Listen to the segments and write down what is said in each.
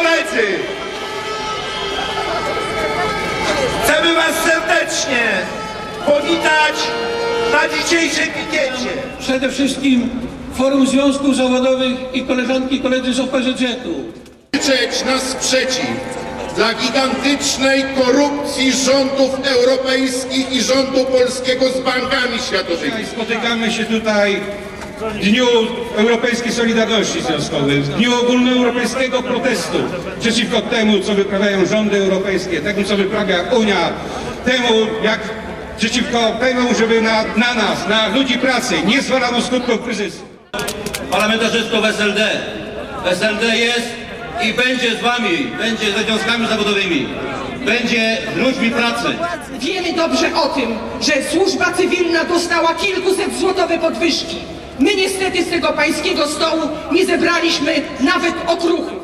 koledzy! Chcemy Was serdecznie powitać na dzisiejszym pikiecie. Przede wszystkim Forum Związków Zawodowych i koleżanki i koledzy z OPZZ-u. Krzyczeć na sprzeciw dla gigantycznej korupcji rządów europejskich i rządu polskiego z bankami światowymi. Spotykamy się tutaj w Dniu Europejskiej Solidarności Związkowej, w Dniu Ogólnoeuropejskiego Protestu przeciwko temu, co wyprawiają rządy europejskie, temu, co wyprawia Unia, temu, jak przeciwko temu, żeby na, na nas, na ludzi pracy nie zwalano skutków kryzysu. parlamentarzystów SLD. SLD jest i będzie z wami, będzie ze związkami zawodowymi, będzie z ludźmi pracy. Wiemy dobrze o tym, że służba cywilna dostała kilkuset złotowe podwyżki. My niestety z tego pańskiego stołu nie zebraliśmy nawet okruchu.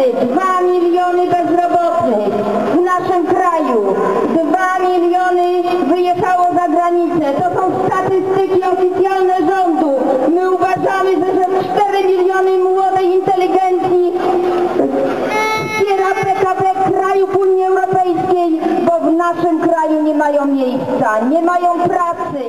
Koledzy, 2 miliony bezrobotnych w naszym kraju. 2 miliony wyjechało za granicę. To są statystyki oficjalne rządu. My uważamy, że, że 4 miliony młodej inteligencji wspiera PKB krajów Unii Europejskiej, bo w naszym kraju nie mają miejsca, nie mają pracy.